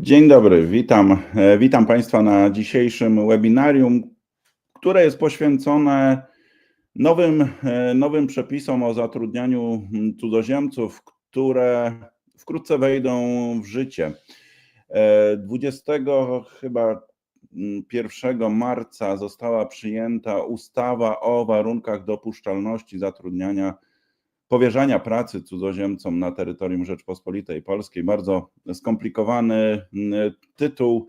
Dzień dobry, witam. E, Witam Państwa na dzisiejszym webinarium, które jest poświęcone nowym, e, nowym przepisom o zatrudnianiu mm, cudzoziemców, które wkrótce wejdą w życie. E, 20 chyba mm, 1 marca została przyjęta ustawa o warunkach dopuszczalności zatrudniania powierzania pracy cudzoziemcom na terytorium Rzeczpospolitej Polskiej. Bardzo skomplikowany mm, tytuł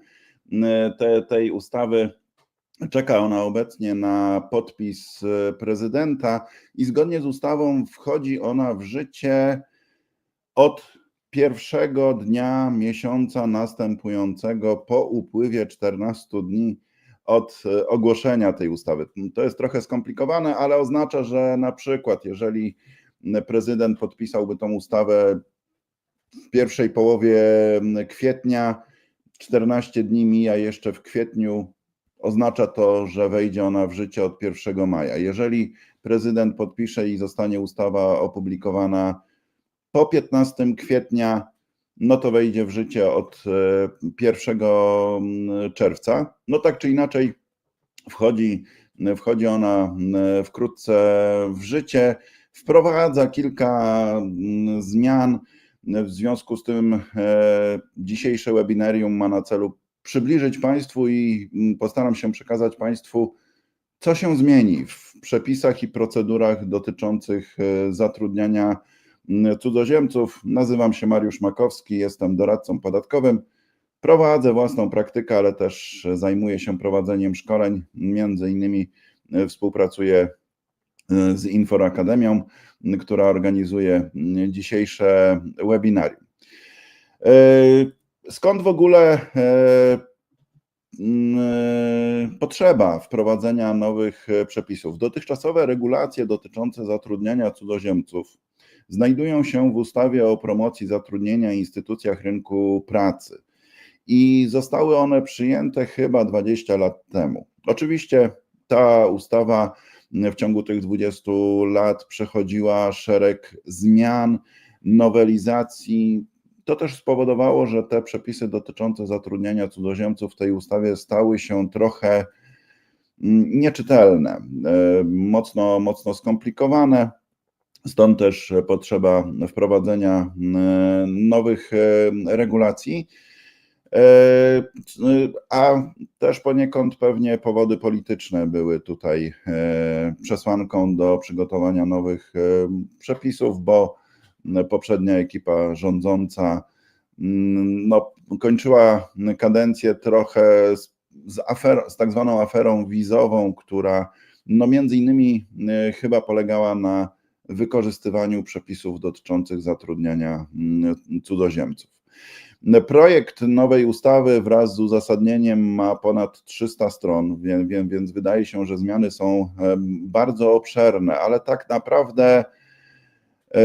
mm, te, tej ustawy. Czeka ona obecnie na podpis e, prezydenta i zgodnie z ustawą wchodzi ona w życie od pierwszego dnia miesiąca następującego po upływie 14 dni od e, ogłoszenia tej ustawy. To jest trochę skomplikowane, ale oznacza, że na przykład, jeżeli prezydent podpisałby tą ustawę w pierwszej połowie kwietnia, 14 dni mija jeszcze w kwietniu, oznacza to, że wejdzie ona w życie od 1 maja. Jeżeli prezydent podpisze i zostanie ustawa opublikowana po 15 kwietnia, no to wejdzie w życie od 1 czerwca. No tak czy inaczej, wchodzi, wchodzi ona wkrótce w życie wprowadza kilka mm, zmian. W związku z tym e, dzisiejsze webinarium ma na celu przybliżyć Państwu i mm, postaram się przekazać Państwu, co się zmieni w przepisach i procedurach dotyczących e, zatrudniania mm, cudzoziemców. Nazywam się Mariusz Makowski, jestem doradcą podatkowym. Prowadzę własną praktykę, ale też zajmuję się prowadzeniem szkoleń. Między innymi e, współpracuję z Infor Akademią, która organizuje dzisiejsze webinarium. Skąd w ogóle potrzeba wprowadzenia nowych przepisów? Dotychczasowe regulacje dotyczące zatrudniania cudzoziemców znajdują się w ustawie o promocji zatrudnienia i instytucjach rynku pracy i zostały one przyjęte chyba 20 lat temu. Oczywiście ta ustawa w ciągu tych 20 lat przechodziła szereg zmian, nowelizacji. To też spowodowało, że te przepisy dotyczące zatrudniania cudzoziemców w tej ustawie stały się trochę mm, nieczytelne, e, mocno, mocno skomplikowane. Stąd też potrzeba wprowadzenia mm, nowych e, regulacji. E, a też poniekąd pewnie powody polityczne były tutaj e, przesłanką do przygotowania nowych e, przepisów, bo poprzednia ekipa rządząca mm, no, kończyła kadencję trochę z, z, afer, z tak zwaną aferą wizową, która no między innymi chyba polegała na wykorzystywaniu przepisów dotyczących zatrudniania mm, cudzoziemców. Projekt nowej ustawy wraz z uzasadnieniem ma ponad 300 stron, więc, wydaje się, że zmiany są bardzo obszerne, ale tak naprawdę e,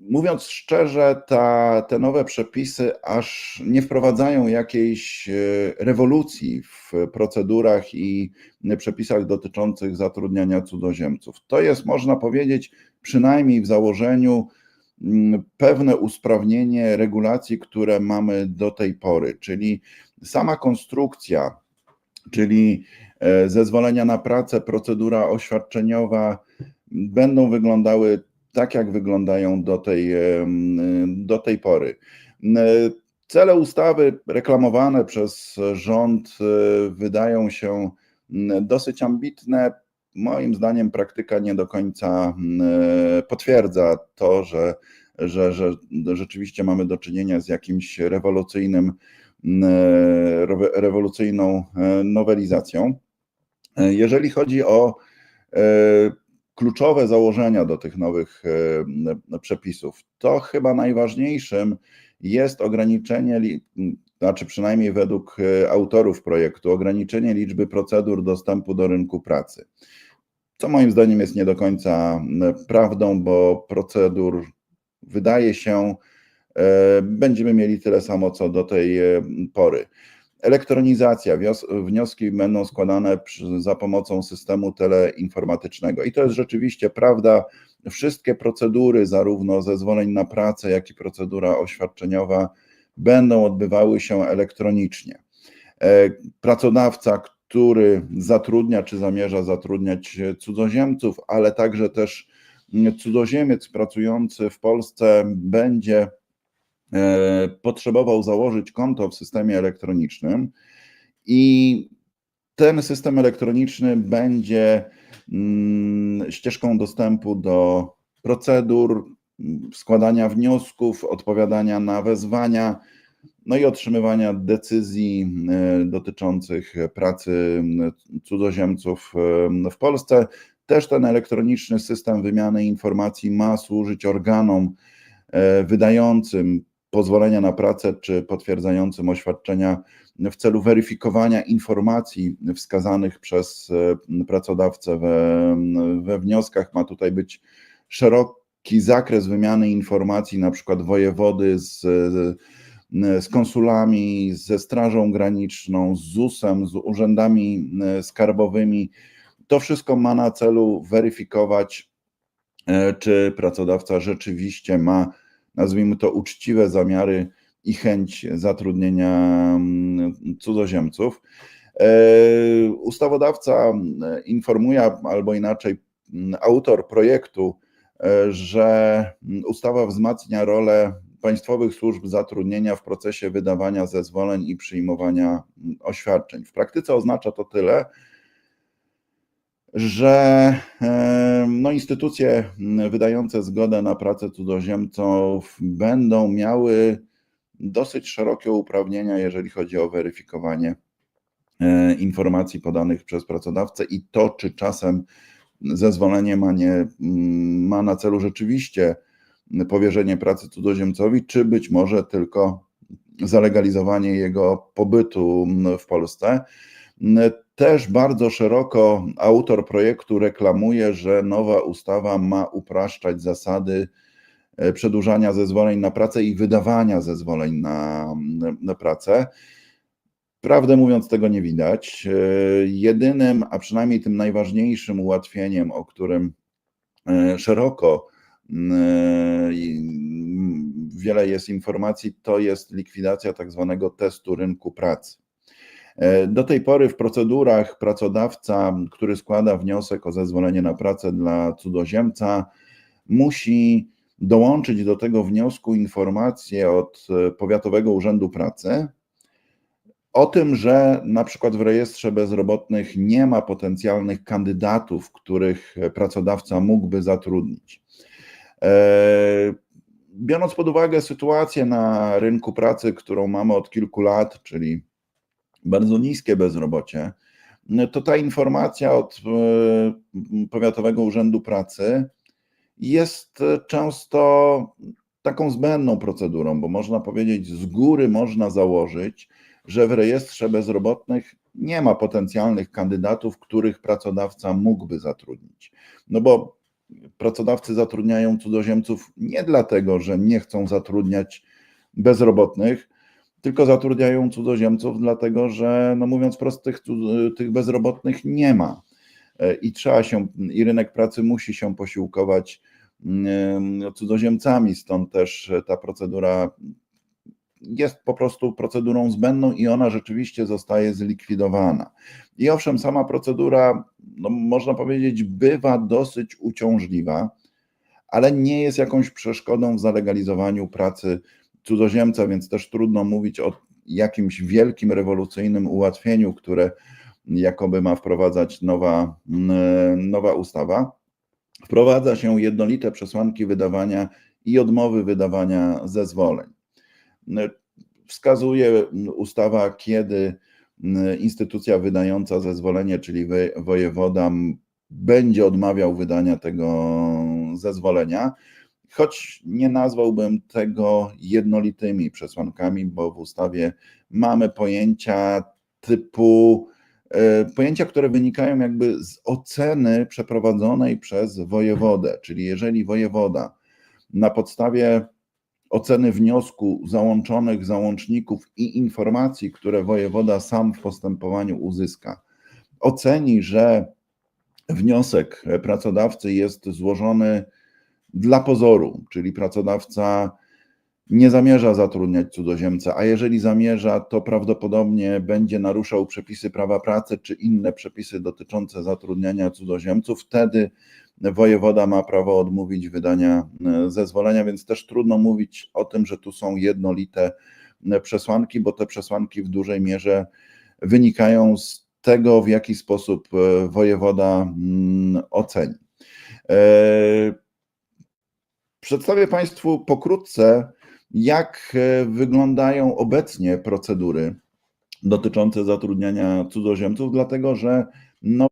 mówiąc szczerze, ta, te nowe przepisy aż nie wprowadzają jakiejś e, rewolucji w procedurach i przepisach dotyczących zatrudniania cudzoziemców. To jest, można powiedzieć, przynajmniej w założeniu, pewne usprawnienie regulacji, które mamy do tej pory, czyli sama konstrukcja, czyli e, zezwolenia na pracę, procedura oświadczeniowa będą wyglądały tak, jak wyglądają do tej, e, do tej pory. Cele ustawy reklamowane przez rząd e, wydają się dosyć ambitne moim zdaniem praktyka nie do końca mm, e, potwierdza to, że, że, że rzeczywiście mamy do czynienia z jakimś rewolucyjnym, mm, e, rewolucyjną e, nowelizacją. Jeżeli chodzi o kluczowe założenia do tych nowych przepisów, to chyba najważniejszym jest ograniczenie, znaczy przynajmniej według autorów projektu, ograniczenie liczby procedur dostępu do rynku pracy co moim zdaniem jest nie do końca prawdą, bo procedur wydaje się, e, będziemy mieli tyle samo co do tej e, pory. Elektronizacja, wnioski będą składane za pomocą systemu teleinformatycznego. I to jest rzeczywiście prawda. wszystkie procedury, zarówno zezwoleń na pracę, jak i procedura oświadczeniowa, będą odbywały się elektronicznie. E, pracodawca, który zatrudnia czy zamierza zatrudniać cudzoziemców, ale także też cudzoziemiec pracujący w Polsce będzie e, potrzebował założyć konto w systemie elektronicznym i ten system elektroniczny będzie mm, ścieżką dostępu do procedur, składania wniosków, odpowiadania na wezwania, no i otrzymywania decyzji e, dotyczących pracy cudzoziemców e, w Polsce. Też ten elektroniczny system wymiany informacji ma służyć organom e, wydającym pozwolenia na pracę czy potwierdzającym oświadczenia w celu weryfikowania informacji wskazanych przez pracodawcę we, we wnioskach. Ma tutaj być szeroki zakres wymiany informacji, na przykład wojewody z, z konsulami, ze Strażą Graniczną, z ZUS-em, z urzędami skarbowymi. To wszystko ma na celu weryfikować, e, czy pracodawca rzeczywiście ma, nazwijmy to, uczciwe zamiary i chęć zatrudnienia mm, cudzoziemców. E, ustawodawca informuje, albo inaczej, mm, autor projektu, e, że ustawa wzmacnia rolę państwowych służb zatrudnienia w procesie wydawania zezwoleń i przyjmowania mm, oświadczeń. W praktyce oznacza to tyle, że no, instytucje wydające zgodę na pracę cudzoziemców będą miały dosyć szerokie uprawnienia, jeżeli chodzi o weryfikowanie e, informacji podanych przez pracodawcę i to, czy czasem zezwolenie ma, nie, ma na celu rzeczywiście powierzenie pracy cudzoziemcowi, czy być może tylko zalegalizowanie jego pobytu w Polsce. Też bardzo szeroko autor projektu reklamuje, że nowa ustawa ma upraszczać zasady e, przedłużania zezwoleń na pracę i wydawania zezwoleń na, na pracę. Prawdę mówiąc, tego nie widać. E, jedynym, a przynajmniej tym najważniejszym ułatwieniem, o którym e, szeroko wiele jest informacji, to jest likwidacja tak zwanego testu rynku pracy. E, do tej pory w procedurach pracodawca, który składa wniosek o zezwolenie na pracę dla cudzoziemca, musi dołączyć do tego wniosku informację od e, Powiatowego Urzędu Pracy o tym, że na przykład w rejestrze bezrobotnych nie ma potencjalnych kandydatów, których pracodawca mógłby zatrudnić. E, biorąc pod uwagę sytuację na rynku pracy, którą mamy od kilku lat, czyli bardzo niskie bezrobocie, to ta informacja od e, Powiatowego Urzędu Pracy jest często taką zbędną procedurą, bo można powiedzieć, z góry można założyć, że w rejestrze bezrobotnych nie ma potencjalnych kandydatów, których pracodawca mógłby zatrudnić. No bo pracodawcy zatrudniają cudzoziemców nie dlatego, że nie chcą zatrudniać bezrobotnych, tylko zatrudniają cudzoziemców, dlatego że, no mówiąc wprost, tych, tych bezrobotnych nie ma. E, I trzeba się, i rynek pracy musi się posiłkować mm, cudzoziemcami, stąd też ta procedura jest po prostu procedurą zbędną i ona rzeczywiście zostaje zlikwidowana. I owszem, sama procedura, no można powiedzieć, bywa dosyć uciążliwa, ale nie jest jakąś przeszkodą w zalegalizowaniu pracy cudzoziemca, więc też trudno mówić o jakimś wielkim, rewolucyjnym ułatwieniu, które jakoby ma wprowadzać nowa, nowa ustawa. Wprowadza się jednolite przesłanki wydawania i odmowy wydawania zezwoleń. Wskazuje ustawa, kiedy instytucja wydająca zezwolenie, czyli wojewoda, będzie odmawiał wydania tego zezwolenia choć nie nazwałbym tego jednolitymi przesłankami, bo w ustawie mamy pojęcia typu, e, pojęcia, które wynikają jakby z oceny przeprowadzonej przez wojewodę, czyli jeżeli wojewoda na podstawie oceny wniosku, załączonych załączników i informacji, które wojewoda sam w postępowaniu uzyska, oceni, że wniosek pracodawcy jest złożony dla pozoru, czyli pracodawca nie zamierza zatrudniać cudzoziemca, a jeżeli zamierza, to prawdopodobnie będzie naruszał przepisy prawa pracy czy inne przepisy dotyczące zatrudniania cudzoziemców, wtedy wojewoda ma prawo odmówić wydania e, zezwolenia, więc też trudno mówić o tym, że tu są jednolite e, przesłanki, bo te przesłanki w dużej mierze wynikają z tego, w jaki sposób e, wojewoda mm, oceni. Przedstawię Państwu pokrótce, jak wyglądają obecnie procedury dotyczące zatrudniania cudzoziemców, dlatego że no,